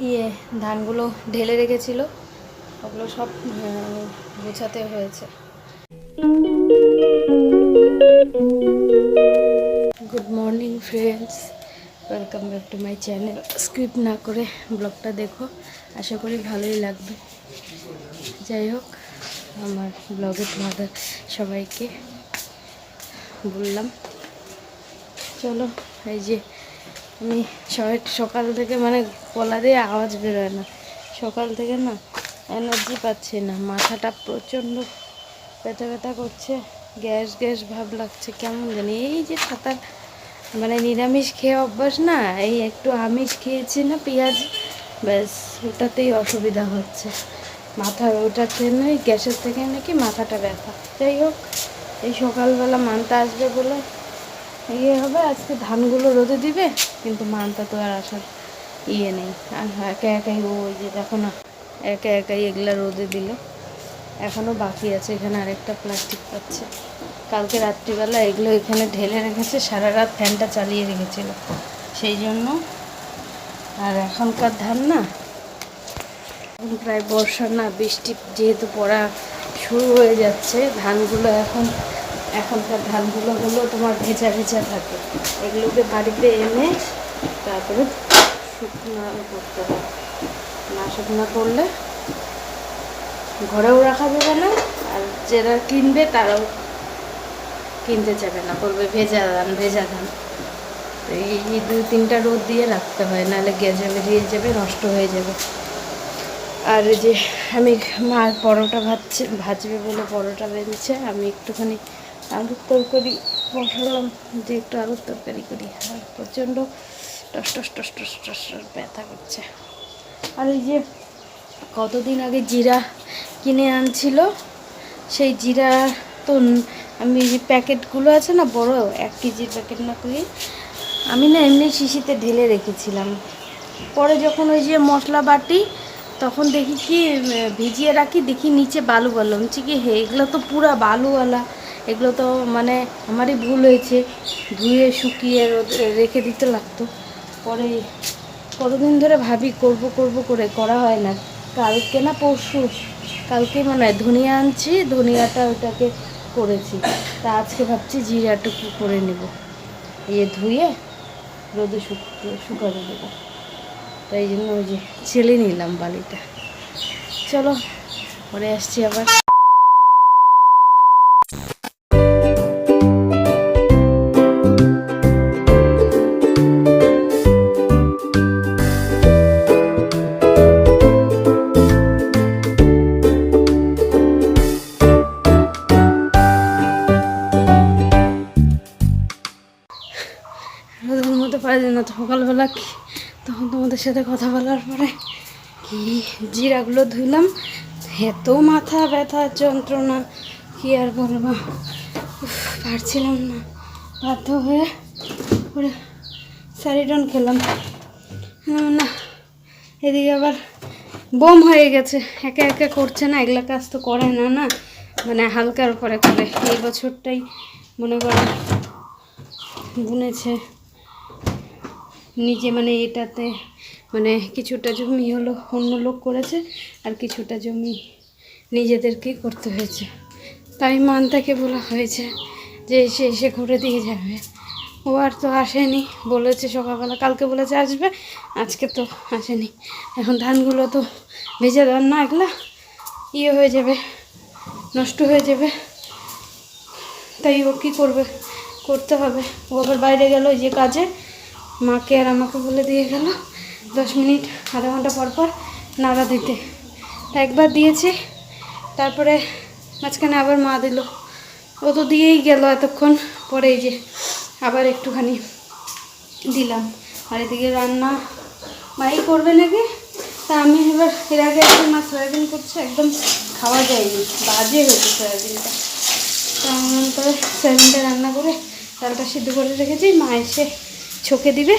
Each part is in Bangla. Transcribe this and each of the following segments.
ইয়ে ধানগুলো ঢেলে রেখেছিল। ওগুলো সব গোছাতে হয়েছে। Good morning friends welcome back to my channel script না করে ব্লগটা দেখো। আশা করি ভালোই লাগবে। যাই হোক, আমার ব্লগে তোমাদের সবাইকে বললাম। চলো, এই যে আমি সকাল থেকে মানে গলা দিয়ে আওয়াজ বেরোয় না। সকাল থেকে না এনার্জি পাচ্ছি না। মাথাটা প্রচণ্ড ব্যথা ব্যথা করছে। গ্যাস গ্যাস ভাব লাগছে। কেমন জানি এই যে সাঁতার মানে নিরামিষ খেয়ে অভ্যাস না, এই একটু আমিষ খেয়েছি না পেঁয়াজ, ব্যাস, ওটাতেই অসুবিধা হচ্ছে। মাথা ওটাতে নয় গ্যাসের থেকে নাকি মাথাটা ব্যথা। যাই হোক, এই সকালবেলা মানতে আসবে বলে ইয়ে হবে, আজকে ধানগুলো রোদে দিবে, কিন্তু মানটা তো আর আসার ইয়ে নেই। আর একা একাই ও ওই যে দেখো না, একা একাই এগুলা রোদে দিল। এখনও বাকি আছে, এখানে আরেকটা প্লাস্টিক পাচ্ছে। কালকে রাত্রিবেলা এগুলো এখানে ঢেলে রেখেছে, সারা রাত ফ্যানটা চালিয়ে রেখেছিল। সেই জন্য আর এখনকার ধান না, এখন প্রায় বর্ষা না, বৃষ্টি যেহেতু পড়া শুরু হয়ে যাচ্ছে, ধানগুলো এখন এখনকার ধানগুলো হলো তোমার ভেজা ভেজা থাকে। এগুলোকে বাড়িতে এনে তারপরে শুকনো করতে হয় না শুকনো করলে ঘরেও রাখা যাবে না, আর যারা কিনবে তারাও কিনতে যাবে না বলবে ভেজা ধান ভেজা ধান। তো এই দুই তিনটা রোদ দিয়ে রাখতে হয়, নাহলে গেজে বেরিয়ে যাবে, নষ্ট হয়ে যাবে। আর যে আমি মা পরোটা ভাজছে, ভাজবে বলে পরোটা বেঁধেছে, আমি একটুখানি আলুর তরকারি, বসালাম, যে একটু আলুর তরকারি করি। আর প্রচণ্ড টস টস টস টস টস ব্যথা করছে। আর এই যে কতদিন আগে জিরা কিনে আনছিল, সেই জিরা তো আমি যে প্যাকেটগুলো আছে না, বড়, এক কেজির প্যাকেট না করি আমি না এমনি শিশিতে ঢেলে রেখেছিলাম। পরে যখন ওই যে মশলা বাটি, তখন দেখি কি ভিজিয়ে রাখি, দেখি নিচে বালু বালু বলছি কি, হে, এগুলো তো পুরা বালুওয়ালা। এগুলো তো মানে আমারই ভুল হয়েছে। ধুয়ে, শুকিয়ে রেখে দিতে লাগতো। পরে, কতদিন ধরে ভাবি করব করব করে, করা হয় না। কালকে না পরশু, কালকে মানে হয় ধনিয়া আনছি, ধনিয়াটা ওটাকে করেছি। তা আজকে ভাবছি জিরাটুকু করে নেব। ইয়ে ধুয়ে, রোদে শুকিয়ে, শুকাতে দেবো। তাই জন্য ওই যে ছেলে নিলাম বালিটা। চলো, পরে আসছি আবার। সকালবেলা তখন তোমাদের সাথে কথা বলার পরে কি জিরাগুলো ধুলাম এত মাথা ব্যথা, যন্ত্রণা, কি আর বলব? পারছিলাম না। বাধ্য হয়ে পরে স্যারিডন খেলাম। না এদিকে আবার বোম হয়ে গেছে। একা একা করছে না, এগুলা কাজ তো করে না না? মানে হালকার উপরে করে। এই বছরটাই মনে করো বুনেছে নিজে মানে এটাতে মানে কিছুটা জমি হলো, অন্য লোক করেছে আর কিছুটা জমি নিজেদেরকেই করতে হয়েছে। তাই মানতাকে বলা হয়েছে যে এসে এসে করে দিয়ে যাবে। ও আর তো আসেনি, বলেছে সকালবেলা, কালকে বলেছে আসবে, আজকে তো আসেনি। এখন ধানগুলো তো ভেজে ধান না এগুলা ইয়ে হয়ে যাবে, নষ্ট হয়ে যাবে। তাই ও কী করবে? করতে হবে। ও আবার বাইরে গেল যে কাজে। মাকে আর আমাকে বলে দিয়ে গেল দশ মিনিট, আধা ঘণ্টা পর পর নাড়া দিতে। একবার দিয়েছি, তারপরে মাঝখানে আবার মা দিল। ও তো দিয়েই গেল এতক্ষণ, পরে যে আবার একটুখানি দিলাম। আর এদিকে রান্না, মাই করবে নাকি? তা আমি এবার, এর আগে একদিন মা সয়াবিন করছে, একদম খাওয়া যায়নি, বাজে হয়েছে সয়াবিনটা। তো এমন করে সয়াবিনটা রান্না করে ডালটা সিদ্ধ করে রেখেছি, মা এসে ছকে দিবে।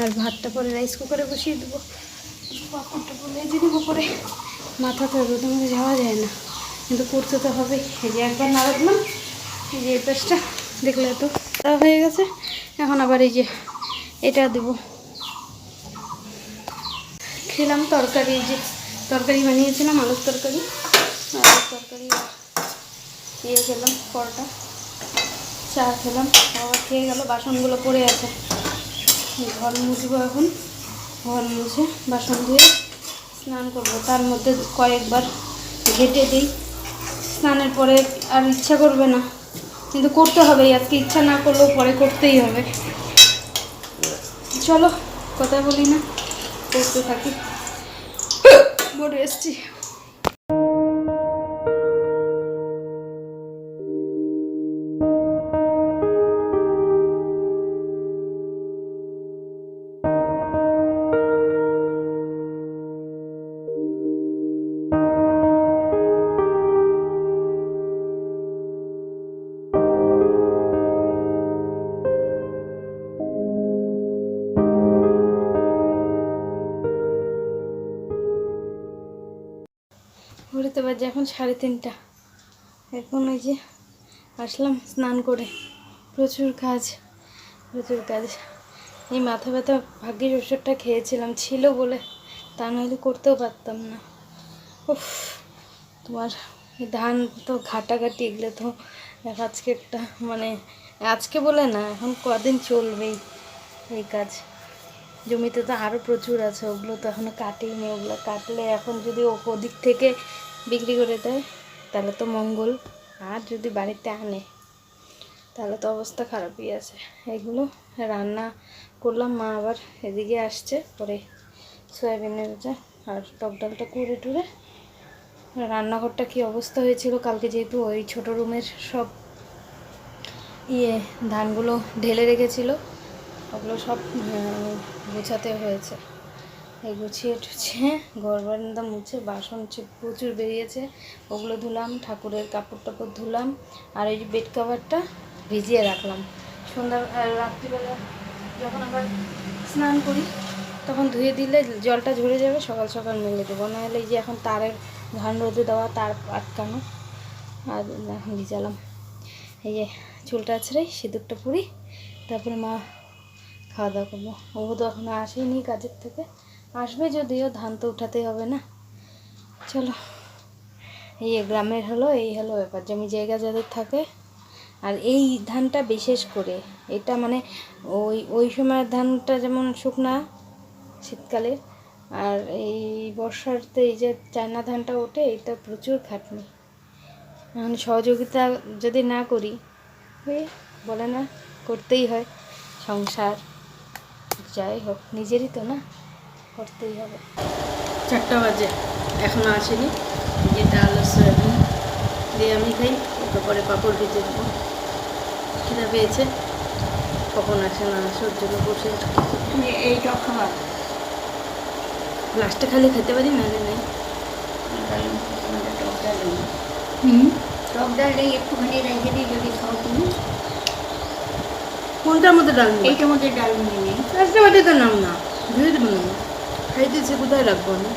আর ভাতটা পরে রাইস কুকারে বসিয়ে দেবো। পাপড়টা বলে দেবো পরে। মাথা তো রোদের মধ্যে যাওয়া যায় না। কিন্তু করতে তো হবে। এই যে একবার নাড়ালাম এই যে এই দেখলে তো হয়ে গেছে। এখন আবার এই যে এটা দেবো। খেলাম তরকারি যে তরকারি বানিয়েছিলাম, আলুর তরকারি। আলুর তরকারি ইয়ে খেলাম পরোটা। চা খেলাম বাবা খেয়ে গেল বাসনগুলো পড়ে আছে। ঘর মুছবো এখন ঘর মুছে বাসন ধুয়ে স্নান করব। তার মধ্যে কয়েকবার ঘেটে দিই। স্নানের পরে আর ইচ্ছা করবে না কিন্তু করতে হবে আজকে ইচ্ছা না করলেও পরে করতেই হবে। চলো কথা বলি না করতে থাকি। বড় এসছি। এখন সাড়ে তিনটা। এখন ওই যে আসলাম স্নান করে। প্রচুর কাজ প্রচুর কাজ। এই মাথা ব্যথা ভাগ্যের ওষুধটা খেয়েছিলাম, ছিল বলে। তা নাহলে করতেও পারতাম না। উফ, তোমার ধান তো ঘাটাঘাটি, এগুলো তো আজকে একটা মানে আজকে বলে না, এখন কদিন চলবেই এই কাজ। জমিতে তো আরও প্রচুর আছে, ওগুলো তো এখনও কাটিনি। ওগুলো কাটলে এখন যদি ওদিক থেকে বিক্রি করে দেয়, তাহলে তো মঙ্গল। আর যদি বাড়িতে আনে, তাহলে তো অবস্থা খারাপই আছে। এগুলো রান্না করলাম, মা আবার এদিকে আসছে পরে সয়াবিনের যা আর টক ডালটা করে টুরে রান্নাঘরটা কি অবস্থা হয়েছিল? কালকে যেহেতু ওই ছোট রুমের সব ইয়ে ধানগুলো ঢেলে রেখেছিল, ওগুলো সব গোছাতে হয়েছে। এই গুছিয়ে টুছিয়ে ঘর বারান্দা মুছে, বাসন প্রচুর বেরিয়েছে। ওগুলো ধুলাম, ঠাকুরের কাপড় টাপড় ধুলাম, আর এই বেড কাভারটা ভিজিয়ে রাখলাম। সন্ধ্যা রাত্রিবেলা যখন আবার স্নান করি, তখন ধুয়ে দিলে জলটা ঝরে যাবে, সকাল সকাল মেলে দেবো। নাহলে এই যে এখন তারের ধান রোদে দেওয়া তার আটকানো, আর এখন ভিজালাম। এই যে চুলটা ছেড়ে সিঁদুরটা পুরি, তারপরে মা খাওয়া দাওয়া করব। ও তো এখনও আসেনি কাজের থেকে। আসবে যদিও, ধান তো উঠাতেই হবে না। চলো, এই গ্রামের হলো, এই হলো ব্যাপার। জমি জায়গা যাদের থাকে, আর এই ধানটা বিশেষ করে, এটা মানে ওই ওই সময়ের ধানটা যেমন শুকনা শীতকালে আর এই বর্ষাতে এই যে চায়না ধানটা ওঠে, এটা প্রচুর খাটনি। এখন সহযোগিতা যদি না করি বলে না, করতেই হয়। সংসার, যাই হোক, নিজেরই তো না। করতেই হবে। চারটা বাজে এখনও আসেনি। যে ডাল সয়াবিন দিয়ে আমি খাই একটু পরে পাঁপড় ভেজে দেবো খিদা পেয়েছে কখন আসে না আসে ওর জন্য বসে এইটা খাবার। লাস্টে খালি খেতে পারি না নেই। টক ডাল নেই। হুম? টক ডাল নেই একটুখানি রেখে দিই যদি খাও তুমি। কোনটার মধ্যে ডাল নেই এইটার মধ্যে ডাল নিয়ে নিই লাস্টে বাটে তো নাম না ধুয়ে দেবো না খাইতেছে কোথায় রাখব আমি?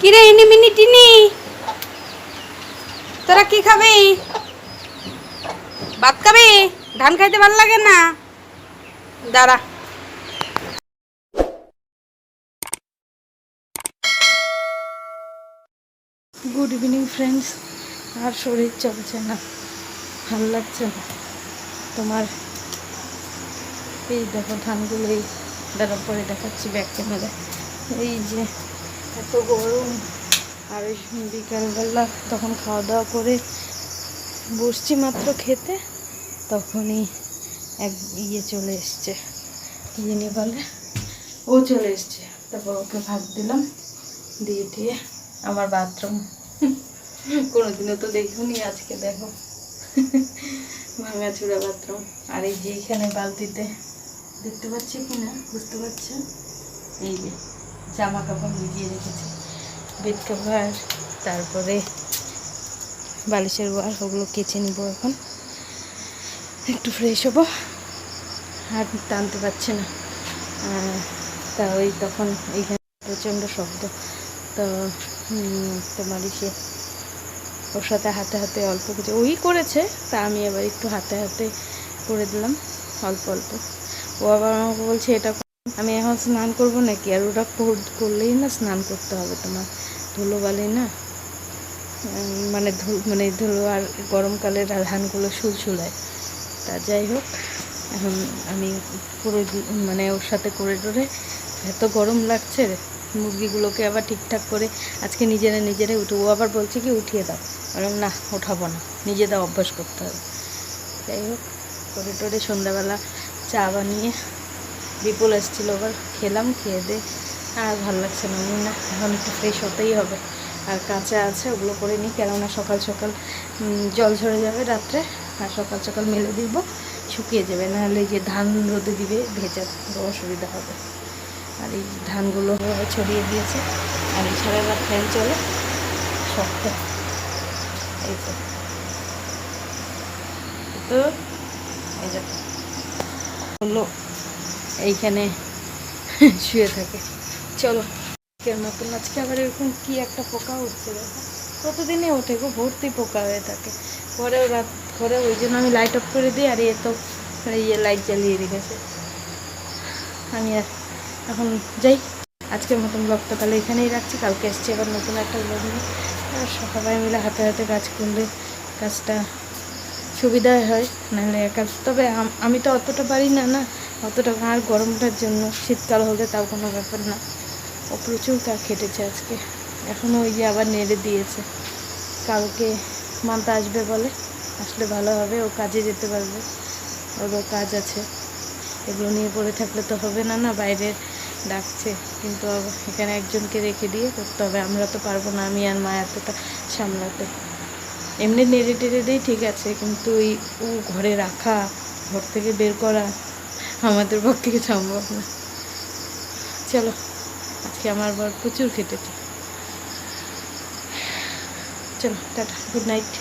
কিরে ইনি মিনি টিনি। তোরা কি খাবি? ভাত খাবি? ধান খাইতে ভালো লাগে না? দাঁড়া। গুড ইভিনিং ফ্রেন্ডস আর শরীর চলছে না। ভালো লাগছে না। তোমার এই দেখো ধানগুলো এই দাঁড়া পরে দেখাচ্ছি ব্যাগ ক্যামেরা এই যে এত গরম, আর বিকালবেলা তখন খাওয়া দাওয়া করে বসছি মাত্র খেতে, তখনই এক ইয়ে চলে এসছে। জানি বলে, ও চলে এসছে। তারপর ওকে ভাত দিলাম, দিয়ে দিয়ে আমার বাথরুম। কোনোদিনও তো দেখিনি আজকে, দেখো। ভাঙা চূড়া বাথরুম। আর এই যে এখানে বালতিতে দেখতে পাচ্ছি কি না বুঝতে পারছেন? এই যে জামা কাপড় ভিজিয়ে রেখেছি। বেড কভার তারপরে বালিশের ওয়ার ওগুলো কেচে নিব এখন। একটু ফ্রেশ হব। আর টানতে পারছে না। তা ওই তখন এইখানে প্রচণ্ড শব্দ। তো তোমার ইসে ওর সাথে হাতে হাতে অল্প কিছু ওই করেছে, তা আমি এবার একটু হাতে হাতে করে দিলাম, অল্প অল্প। ও আবার আমাকে বলছে, এটা আমি এখন স্নান করব নাকি? আর ওটা কর- করলেই না স্নান করতে হবে তোমার। ধুলো বালি না? মানে মানে ধুলো আর গরমকালে ধানগুলো সুলসুলায়। তা যাই হোক, এখন আমি করে মানে ওর সাথে করে টোরে এত গরম লাগছে মুরগিগুলোকে আবার ঠিকঠাক করে আজকে নিজেরা নিজেরাই উঠে, ও আবার বলছে কি, উঠিয়ে দাও। বললাম, না ওঠাবো না নিজেদের অভ্যাস করতে হবে। যাই হোক করে টোরে সন্ধ্যাবেলা চা বানিয়ে বিপুল এসেছিল আবার খেলাম, খেয়ে দিয়ে আর ভালো লাগছে না। না, এখন একটু ফ্রেশ হতেই হবে। আর কাঁচা আছে, ওগুলো করে নিই, কেননা সকাল সকাল জল ঝরে যাবে রাত্রে, আর সকাল সকাল মেলে দিব, শুকিয়ে যাবে, নাহলে যে ধান রোদে দিবে, ভেজা অসুবিধা হবে। আর এই ধানগুলো ছড়িয়ে দিয়েছে, আর এছাড়া এবার ফ্যান চলে, শক্ত। এই তো। তো, এই যে। হলো। এইখানে শুয়ে থাকে। চলো, আজকের মতন, আজকে আবার এরকম কি একটা পোকা উঠছে দেখো। প্রতিদিনই ওঠে গো? ভর্তি পোকা হয়ে থাকে। ঘরেও রাত ঘরে ওই জন্য আমি লাইট অফ করে দিই আর এ তো ইয়ে লাইট জ্বালিয়ে রেখেছে। আমি আর এখন যাই। আজকের মতন ব্লগটা তাহলে এখানেই রাখছি। কালকে এসছি আবার নতুন একটা ব্লগ নিয়ে। আর সবাই মিলে হাতে হাতে কাজ করলে কাজটা সুবিধা হয়, নাহলে একা। তবে আমি তো অতটা পারি না না? অতটা আর গরমটার জন্য। শীতকাল হলে তাও কোনো ব্যাপার না। ও প্রচুর কাজ খেটেছে আজকে। এখনও ওই যে আবার নেড়ে দিয়েছে। কালকে মানতে আসবে বলে। আসলে ভালো হবে, ও কাজে যেতে পারবে। ওরও কাজ আছে। এগুলো নিয়ে পড়ে থাকলে তো হবে না না? বাইরে ডাকছে। কিন্তু এখানে একজনকে রেখে দিয়ে করতে হবে। আমরা তো পারব না, আমি আর মা এতটা সামলাতে। এমনি নেড়ে টেড়ে দিই, ঠিক আছে, কিন্তু ওই ও ঘরে রাখা, ঘর থেকে বের করা আমাদের পক্ষে সম্ভব না। চলো, আজকে আমার বর প্রচুর খেটেছে। চলো, টাটা গুড নাইট